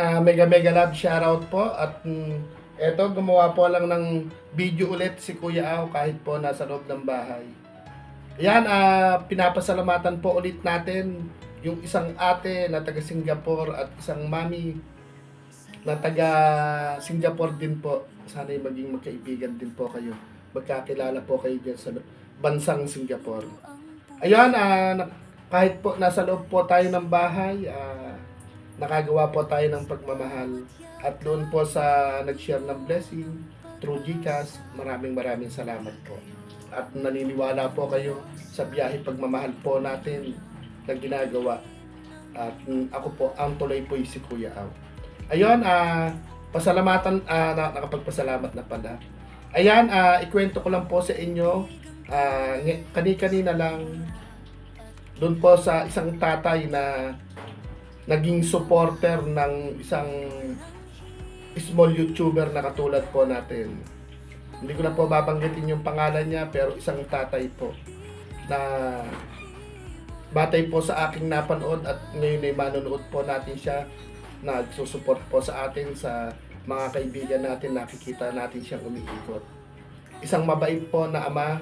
ah, mega mega love shoutout po at mm, eto gumawa po lang ng video ulit si Kuya Ao kahit po nasa loob ng bahay. Yan, ah, pinapasalamatan po ulit natin yung isang ate na taga Singapore at isang mami na taga Singapore din po. Sana maging magkaibigan din po kayo. Magkakilala po kayo dyan sa bansang Singapore. Ayun, ah, na- kahit po nasa loob po tayo ng bahay, ah, nakagawa po tayo ng pagmamahal. At doon po sa nag-share ng blessing through GCash, maraming maraming salamat po. At naniniwala po kayo sa biyahe pagmamahal po natin na ginagawa. At ako po, ang tuloy po si Kuya Aw. Ayun, ah, pasalamatan, ah, na, nakapagpasalamat na pala. Ayan, ah, ikwento ko lang po sa inyo, ah, kani-kanina lang, doon po sa isang tatay na naging supporter ng isang small YouTuber na katulad po natin. Hindi ko na po babanggitin yung pangalan niya pero isang tatay po na batay po sa aking napanood at ngayon ay manonood po natin siya nagsusuport po sa atin sa mga kaibigan natin nakikita natin siyang umiikot. Isang mabait po na ama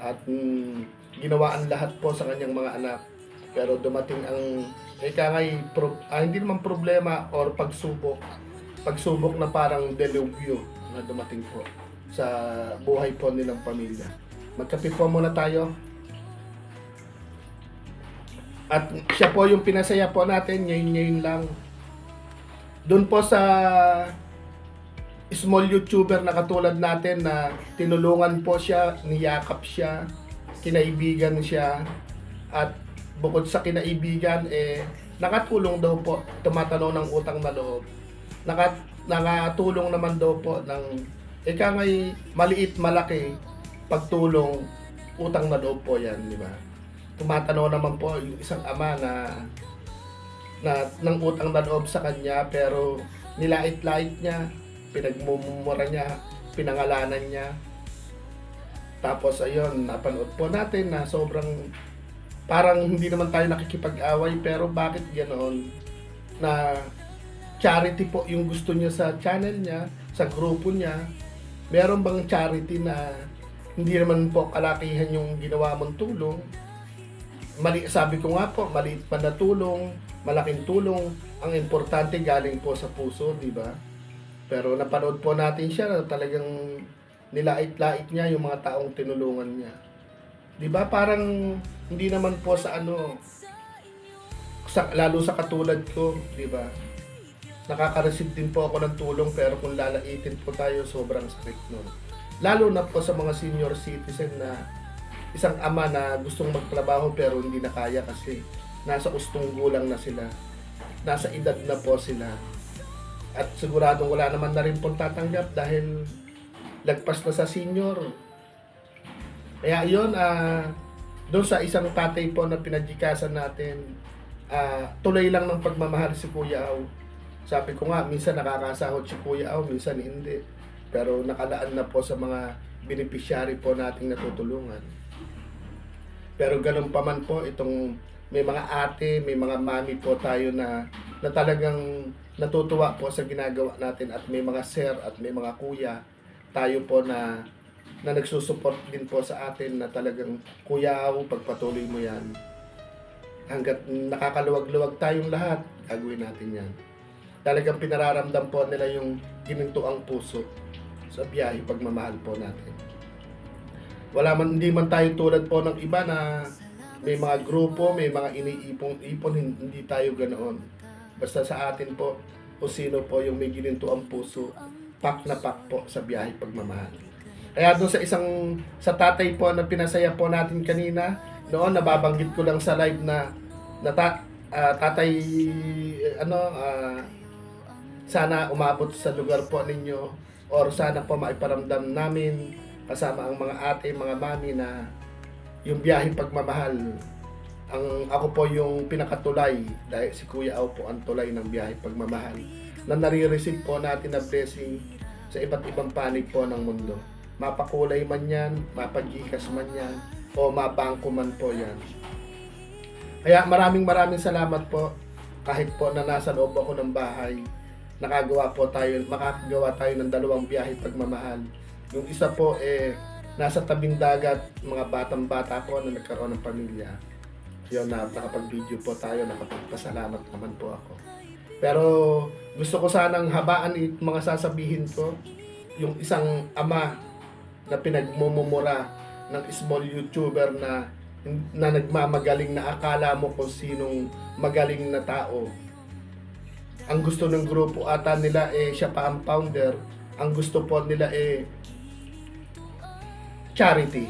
at mm, ginawa ang lahat po sa kanyang mga anak. Pero dumating ang ika ngay pro, ah, hindi naman problema or pagsubok. Pagsubok na parang delubyo na dumating po sa buhay po nilang pamilya. Magkape po muna tayo. At siya po yung pinasaya po natin ngayon-ngayon lang. Doon po sa small YouTuber na katulad natin na tinulungan po siya, niyakap siya, kinaibigan siya, at bukod sa kinaibigan, eh, nakatulong daw po, tumatanaw ng utang na loob. Nakat, nakatulong naman daw po ng, ika ngay maliit, malaki, pagtulong, utang na loob po yan, di ba? Tumatanaw naman po yung isang ama na na ng utang na loob sa kanya pero nilait-lait niya, pinagmumura niya, pinangalanan niya. Tapos ayun, napanood po natin na sobrang parang hindi naman tayo nakikipag-away pero bakit ganoon na charity po yung gusto niya sa channel niya, sa grupo niya. Meron bang charity na hindi naman po kalakihan yung ginawa mong tulong? Mali, sabi ko nga po, maliit pa na tulong, malaking tulong, ang importante galing po sa puso, di ba? Pero napanood po natin siya na talagang nilait-lait niya yung mga taong tinulungan niya. Di ba? Parang hindi naman po sa ano, sa, lalo sa katulad ko, di ba? Nakaka-receive din po ako ng tulong pero kung lalaitin po tayo, sobrang sakit nun. Lalo na po sa mga senior citizen na isang ama na gustong magtrabaho pero hindi na kaya kasi nasa ustong gulang na sila. Nasa edad na po sila. At siguradong wala naman na rin pong tatanggap dahil lagpas na sa senior. Kaya yun, ah doon sa isang tatay po na pinadikasan natin, ah tuloy lang ng pagmamahal si Kuya Aw. Sabi ko nga, minsan nakakasahod si Kuya Aw, minsan hindi. Pero nakalaan na po sa mga beneficiary po nating natutulungan. Pero ganun pa man po, itong may mga ate, may mga mami po tayo na, na talagang natutuwa po sa ginagawa natin at may mga sir at may mga kuya tayo po na na nagsusupport din po sa atin na talagang kuya ako pagpatuloy mo yan hanggat nakakaluwag-luwag tayong lahat gagawin natin yan talagang pinararamdam po nila yung ginintuang puso sa biyahe pagmamahal po natin wala man hindi man tayo tulad po ng iba na may mga grupo, may mga iniipon-ipon, hin- hindi tayo ganoon. Basta sa atin po, kung sino po yung may gininto ang puso, pak na pak po sa biyahe pagmamahal. Kaya doon sa isang, sa tatay po na pinasaya po natin kanina, noon nababanggit ko lang sa live na, na ta- ah, tatay, eh, ano, ah, sana umabot sa lugar po ninyo or sana po maiparamdam namin kasama ang mga ate, mga mami na yung biyaheng pagmamahal. Ang ako po yung pinakatulay dahil si Kuya Au po ang tulay ng biyaheng pagmamahal na nare-receive po natin na blessing sa iba't ibang panig po ng mundo. Mapakulay man yan, mapagikas man yan, o mabangko man po yan. Kaya maraming maraming salamat po kahit po na nasa loob ako ng bahay, nakagawa po tayo, makakagawa tayo ng dalawang biyahe pagmamahal. Yung isa po eh nasa tabing dagat, mga batang-bata po na nagkaroon ng pamilya. Yun na nakapag-video po tayo, nakapagpasalamat naman po ako. Pero gusto ko sanang habaan yung mga sasabihin ko. Yung isang ama na pinagmumura ng small YouTuber na na nagmamagaling na akala mo kung sinong magaling na tao. Ang gusto ng grupo ata nila eh siya pa ang founder. Ang gusto po nila eh charity.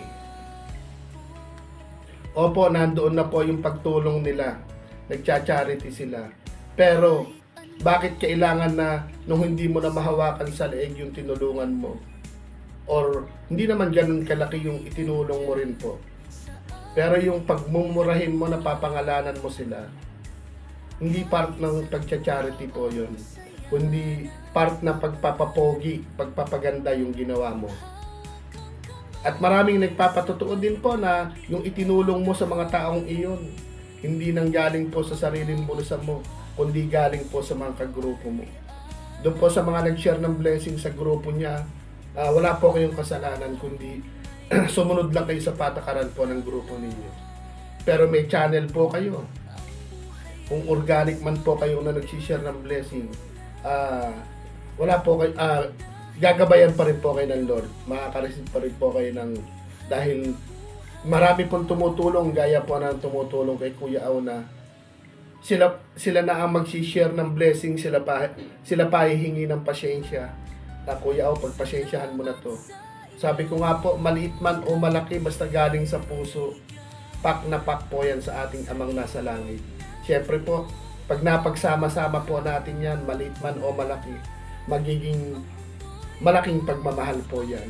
Opo, nandoon na po yung pagtulong nila. Nagcha-charity sila. Pero, bakit kailangan na nung hindi mo na mahawakan sa leeg yung tinulungan mo? Or, hindi naman ganun kalaki yung itinulong mo rin po. Pero yung pagmumurahin mo na papangalanan mo sila, hindi part ng pagcha-charity po yun. Kundi part ng pagpapapogi, pagpapaganda yung ginawa mo. At maraming nagpapatotoo din po na yung itinulong mo sa mga taong iyon, hindi nang galing po sa sariling bulsa mo, kundi galing po sa mga kagrupo mo. Doon po sa mga nag-share ng blessing sa grupo niya, ah, wala po kayong kasalanan, kundi sumunod lang kayo sa patakaran po ng grupo ninyo. Pero may channel po kayo. Kung organic man po kayo na nag-share ng blessing, ah, wala po kayo, ah, gagabayan pa rin po kayo ng Lord. Makaka-receive pa rin po kayo ng, dahil marami pong tumutulong, gaya po ng tumutulong kay Kuya Au na sila sila na ang magsi-share ng blessing, sila pa sila pa hihingi ng pasyensya. Na Kuya Au, pagpasyensyahan mo na to. Sabi ko nga po, maliit man o malaki, basta galing sa puso, pak na pak po yan sa ating amang nasa langit. Siyempre po, pag napagsama-sama po natin yan, maliit man o malaki, magiging malaking pagmamahal po yan.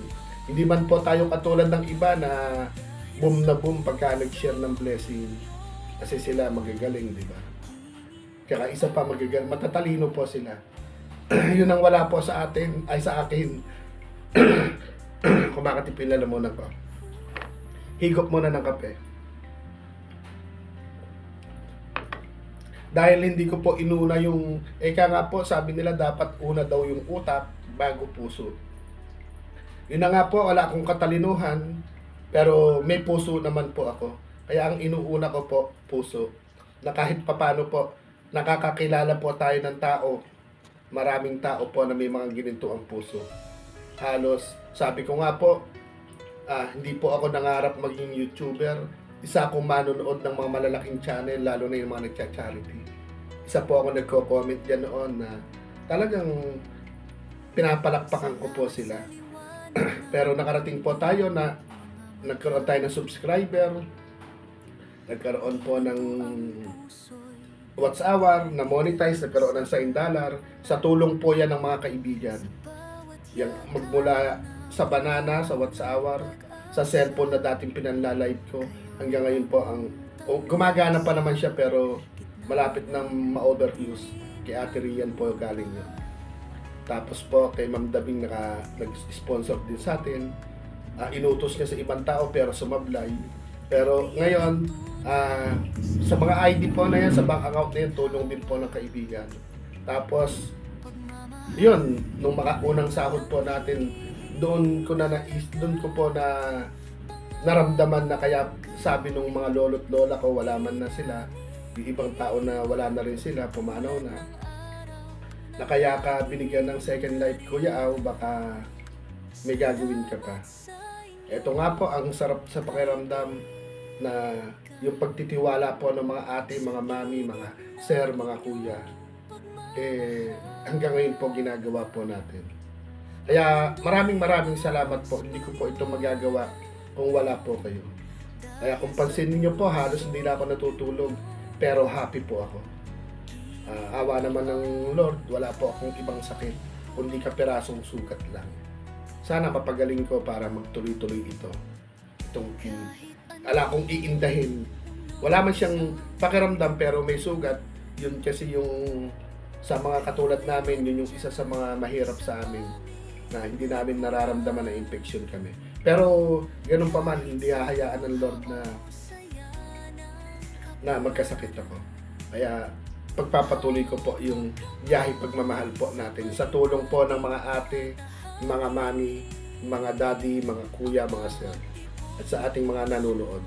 Hindi man po tayo katulad ng iba na boom na boom pagka nag-share ng blessing. Kasi sila magagaling, di ba? Kaya isa pa magagaling, matatalino po sila. Yun ang wala po sa atin, ay sa akin. Kumakatipin na muna ko. Higop muna ng kape. Dahil hindi ko po inuna yung, eka nga po, sabi nila dapat una daw yung utak bago puso. Yun na nga po, wala akong katalinuhan, pero may puso naman po ako. Kaya ang inuuna ko po, puso. Na kahit papano po, nakakakilala po tayo ng tao. Maraming tao po na may mga ginito ang puso. Halos, sabi ko nga po, ah, hindi po ako nangarap maging YouTuber. Isa akong manonood ng mga malalaking channel, lalo na yung mga nagcha-charity. Isa po ako nagko-comment dyan noon na talagang pinapalakpakan ko po sila. Pero nakarating po tayo na nagkaroon tayo ng subscriber, nagkaroon po ng watch hour, na monetize, nagkaroon ng sign dollar. Sa tulong po yan ng mga kaibigan. Yung magmula sa banana, sa watch hour, sa cellphone na dating pinanlalive ko, hanggang ngayon po ang o, gumagana pa naman siya pero malapit nang ma-overuse. Kay Ate Rian po galing yun. Tapos po kay Ma'am Dabing naka, nag-sponsor din sa atin. Ah, inutos niya sa ibang tao pero sumablay. Pero ngayon, ah, sa mga ID po na yan, sa bank account na yan, tulong din po ng kaibigan. Tapos, yun, nung maka, unang sahod po natin, doon ko na nais, doon ko po na naramdaman na kaya sabi nung mga lolo't lola ko wala man na sila, yung ibang tao na wala na rin sila, pumanaw na na kaya ka binigyan ng second life, Kuya Aw, baka may gagawin ka pa. Ito nga po, ang sarap sa pakiramdam na yung pagtitiwala po ng mga ate, mga mami, mga sir, mga kuya, eh, hanggang ngayon po ginagawa po natin. Kaya maraming maraming salamat po. Hindi ko po ito magagawa kung wala po kayo. Kaya kung pansinin niyo po, halos hindi na ako natutulog. Pero happy po ako. Ah, awa naman ng Lord, wala po akong ibang sakit, kundi kapirasong sugat lang. Sana mapagaling ko para magtuloy-tuloy ito. Itong in, ala kong iindahin. Wala man siyang pakiramdam pero may sugat. Yun kasi yung sa mga katulad namin, yun yung isa sa mga mahirap sa amin na hindi namin nararamdaman na infection kami. Pero ganun pa man, hindi hahayaan ng Lord na na magkasakit ako. Kaya pagpapatuloy ko po yung biyahe pagmamahal po natin sa tulong po ng mga ate, mga mami, mga daddy, mga kuya, mga sir at sa ating mga nanonood.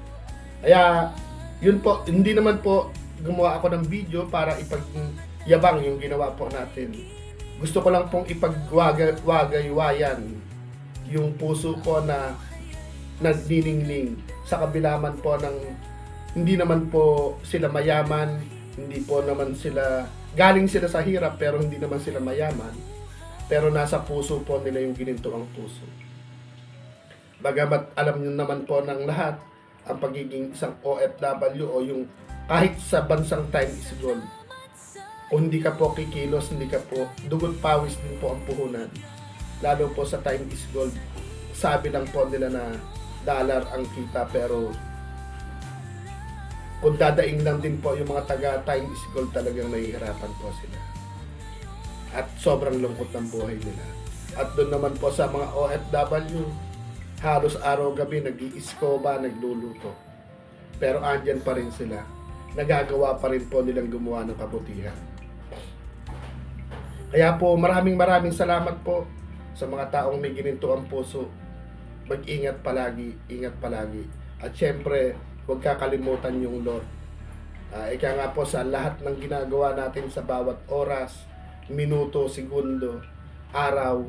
Kaya yun po, hindi naman po gumawa ako ng video para ipagyabang yung ginawa po natin. Gusto ko lang pong ipagwagay-wayan yung puso ko na nagniningning sa kabilaman po ng hindi naman po sila mayaman, hindi po naman sila galing sila sa hirap pero hindi naman sila mayaman pero nasa puso po nila yung gininto ang puso. Bagamat alam nyo naman po ng lahat ang pagiging isang OFW o yung kahit sa bansang time is gold. Kung hindi ka po kikilos, hindi ka po, dugot pawis din po ang puhunan. Lalo po sa time is gold. Sabi lang po nila na dollar ang kita pero kung dadaing lang din po yung mga taga time is gold talagang nahihirapan po sila. At sobrang lungkot ng buhay nila. At doon naman po sa mga OFW, halos araw-gabi nag-iiskoba, nagluluto. Pero andyan pa rin sila. Nagagawa pa rin po nilang gumawa ng kabutihan. Kaya po maraming maraming salamat po sa mga taong may gininto ang puso. Mag-ingat palagi, ingat palagi. At syempre, huwag kakalimutan yung Lord. Ah, ika nga po sa lahat ng ginagawa natin sa bawat oras, minuto, segundo, araw,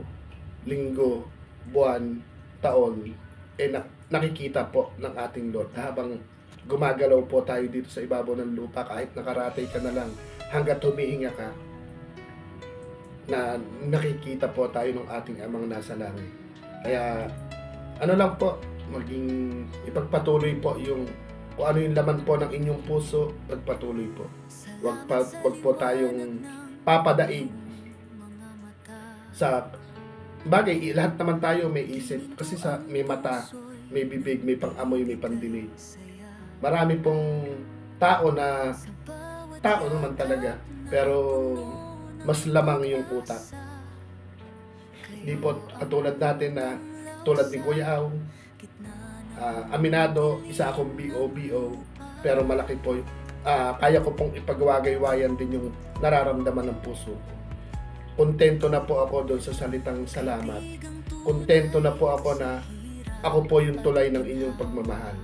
linggo, buwan, taon, eh na- nakikita po ng ating Lord habang gumagalaw po tayo dito sa ibabaw ng lupa kahit nakaratay ka na lang hanggat humihinga ka na nakikita po tayo ng ating amang nasa langit. Kaya ano lang po, maging ipagpatuloy po yung kung ano yung laman po ng inyong puso, pagpatuloy po. Wag, pa, wag po tayong papadaig sa bagay, i- lahat naman tayo may isip kasi sa may mata, may bibig, may pang-amoy, may pandinig. Marami pong tao na tao naman talaga pero mas lamang yung utak. Hindi po katulad natin na tulad ni Kuya Au, ah, aminado, isa akong BO-BO, pero malaki po, ah, kaya ko pong ipagwagay-wayan din yung nararamdaman ng puso ko. Kontento na po ako doon sa salitang salamat. Kontento na po ako na ako po yung tulay ng inyong pagmamahal.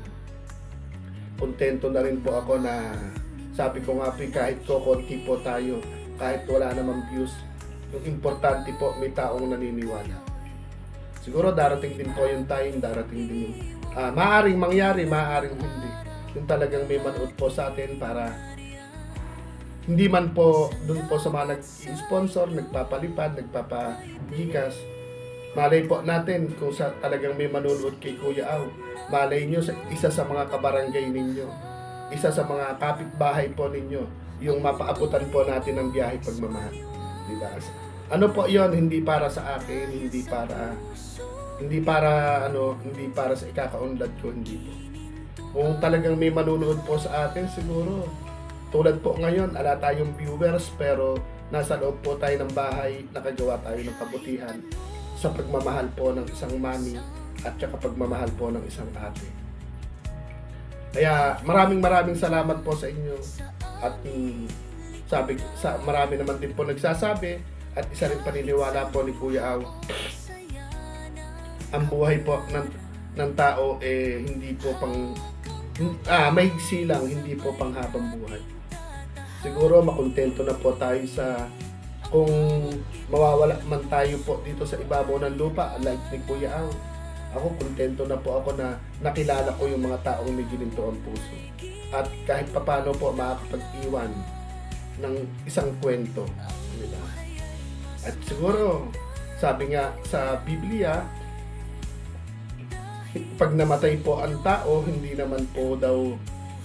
Kontento na rin po ako na sabi ko nga po kahit ko konti po tayo, kahit wala namang views, yung importante po may taong naniniwala. Siguro darating din po yung time, darating din yung ah, maaaring mangyari, maaaring hindi. Yung talagang may manood po sa atin para hindi man po dun po sa mga nag-sponsor, nagpapalipad, nagpapagikas. Malay po natin kung sa talagang may manonood kay Kuya Au. Malay nyo sa isa sa mga kabarangay ninyo. Isa sa mga kapitbahay po ninyo. Yung mapaabutan po natin ng biyahe pagmamahal. Di ba? Ano po yon hindi para sa akin, hindi para hindi para ano, hindi para sa ikakaunlad ko, hindi po. Kung talagang may manonood po sa atin, siguro tulad po ngayon, ala tayong viewers pero nasa loob po tayo ng bahay, nakagawa tayo ng kabutihan sa pagmamahal po ng isang mami at saka pagmamahal po ng isang ate. Kaya maraming maraming salamat po sa inyo at mm, sabi sa marami naman din po nagsasabi at isa rin paniniwala po ni Kuya Aw ang buhay po ng ng tao eh hindi po pang ah may lang hindi po panghabang buhay. Siguro makontento na po tayo sa kung mawawala man tayo po dito sa ibabaw ng lupa like ni Kuya Ang. Ako kontento na po ako na nakilala ko yung mga taong may gininto ang puso. At kahit papano po makakapag-iwan ng isang kwento. Di ba? at siguro sabi nga sa Biblia pag namatay po ang tao, hindi naman po daw,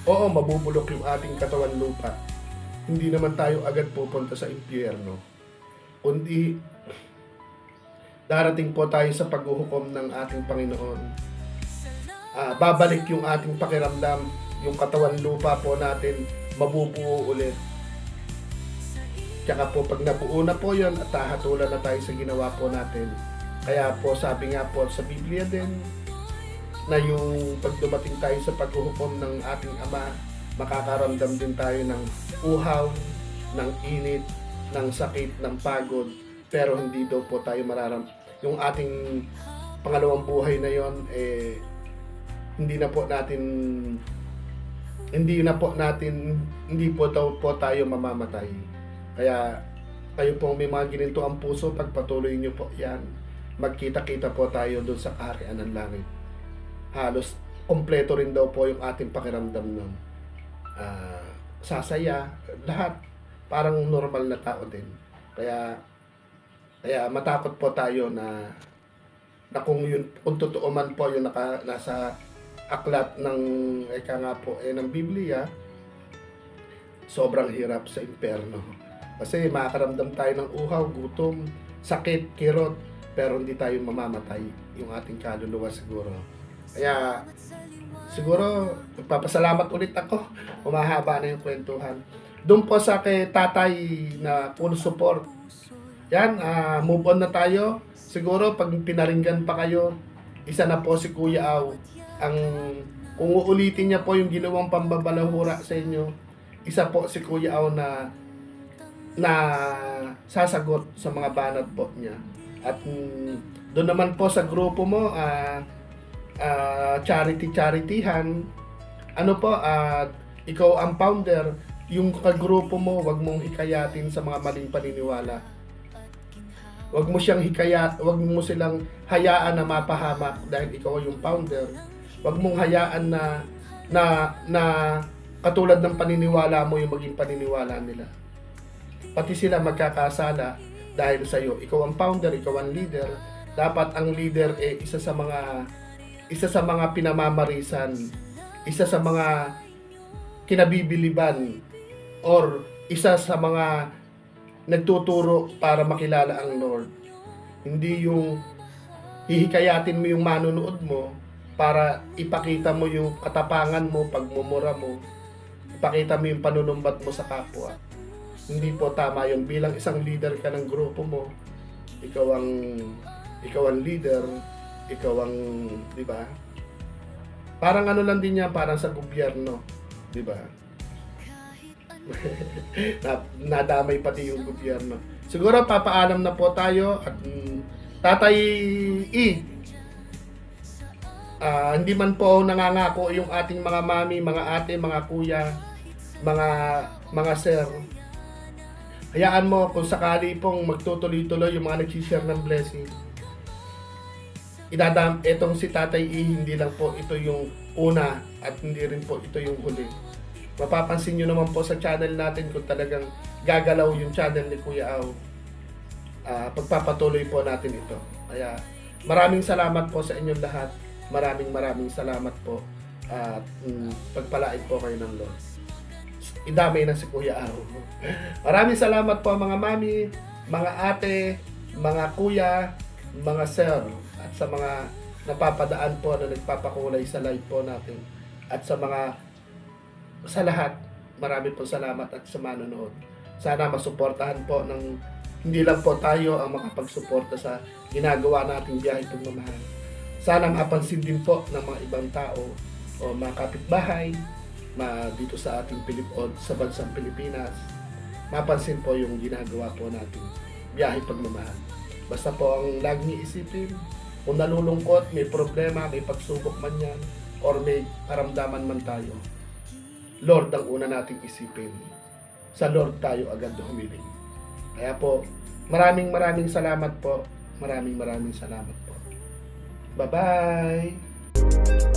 oo, mabubulok yung ating katawan lupa. Hindi naman tayo agad pupunta sa impyerno. Kundi, darating po tayo sa paghuhukom ng ating Panginoon. Ah, babalik yung ating pakiramdam, yung katawan lupa po natin, mabubuo ulit. Tsaka po, pag nabuo na po yun, at hahatulan na tayo sa ginawa po natin. Kaya po, sabi nga po sa Biblia din, na yung pag dumating tayo sa paghuhukom ng ating Ama, makakaramdam din tayo ng uhaw, ng init, ng sakit, ng pagod, pero hindi daw po tayo mararam yung ating pangalawang buhay na yon eh hindi na po natin hindi na po natin hindi po daw po tayo mamamatay. Kaya kayo pong may mga gininto ang puso, pagpatuloy niyo po yan. Magkita-kita po tayo doon sa kaharian ng langit. Halos kompleto rin daw po yung ating pakiramdam nun. Ah, sasaya, lahat. Parang normal na tao din. Kaya kaya matakot po tayo na na kung yun kung totoo man po yung naka, nasa aklat ng eka nga po eh ng Biblia sobrang hirap sa impyerno kasi makakaramdam tayo ng uhaw, gutom, sakit, kirot pero hindi tayo mamamatay yung ating kaluluwa siguro kaya siguro magpapasalamat ulit ako. Humahaba na yung kwentuhan. Doon po sa kay tatay na full support. Yan, ah, move on na tayo. Siguro pag pinaringgan pa kayo isa na po si Kuya Aw. Ang kung uulitin niya po yung ginawang pambabalahura sa inyo, isa po si Kuya Aw na na sasagot sa mga banat po niya. At mm, doon naman po sa grupo mo, ah ah, charity-charityhan, ano po, ah, ikaw ang founder, yung kagrupo mo, wag mong hikayatin sa mga maling paniniwala. Wag mo siyang hikayat, wag mo silang hayaan na mapahamak dahil ikaw yung founder. Wag mong hayaan na na na katulad ng paniniwala mo yung maging paniniwala nila. Pati sila magkakasala dahil sa iyo. Ikaw ang founder, ikaw ang leader. Dapat ang leader eh isa sa mga isa sa mga pinamamarisan, isa sa mga kinabibiliban or isa sa mga nagtuturo para makilala ang Lord. Hindi yung hihikayatin mo yung manunood mo para ipakita mo yung katapangan mo, pagmumura mo, ipakita mo yung panunumbat mo sa kapwa. Hindi po tama yun. Bilang isang leader ka ng grupo mo, ikaw ang ikaw ang leader, ikaw ang, di ba? Parang ano lang din yan, parang sa gobyerno, di ba? na, nadamay pati yung gobyerno. Siguro papaalam na po tayo at mm, Tatay E, ah, hindi man po nangangako yung ating mga mami, mga ate, mga kuya, mga mga sir. Hayaan mo kung sakali pong magtutuloy-tuloy yung mga nag-share ng blessing. Idadam, etong si Tatay E, hindi lang po ito yung una at hindi rin po ito yung huli mapapansin nyo naman po sa channel natin kung talagang gagalaw yung channel ni Kuya Au. Ah, pagpapatuloy po natin ito. Kaya maraming salamat po sa inyong lahat. Maraming maraming salamat po. At mm, pagpalain po kayo ng Lord. Idamay na si Kuya Au. maraming salamat po mga mami, mga ate, mga kuya, mga sir, sa mga napapadaan po na nagpapakulay sa live po natin. At sa mga sa lahat, marami po salamat at sa manonood. Sana masuportahan po ng hindi lang po tayo ang makapagsuporta sa ginagawa nating biyahe pagmamahal. Sana mapansin din po ng mga ibang tao o mga kapitbahay ma dito sa ating Pilip o sa bansang Pilipinas. Mapansin po yung ginagawa po nating biyahe pagmamahal. Basta po ang laging isipin, kung nalulungkot, may problema, may pagsubok man yan, or may karamdaman man tayo, Lord ang una nating isipin. Sa Lord tayo agad humiling. Kaya po, maraming maraming salamat po. Maraming maraming salamat po. Bye-bye!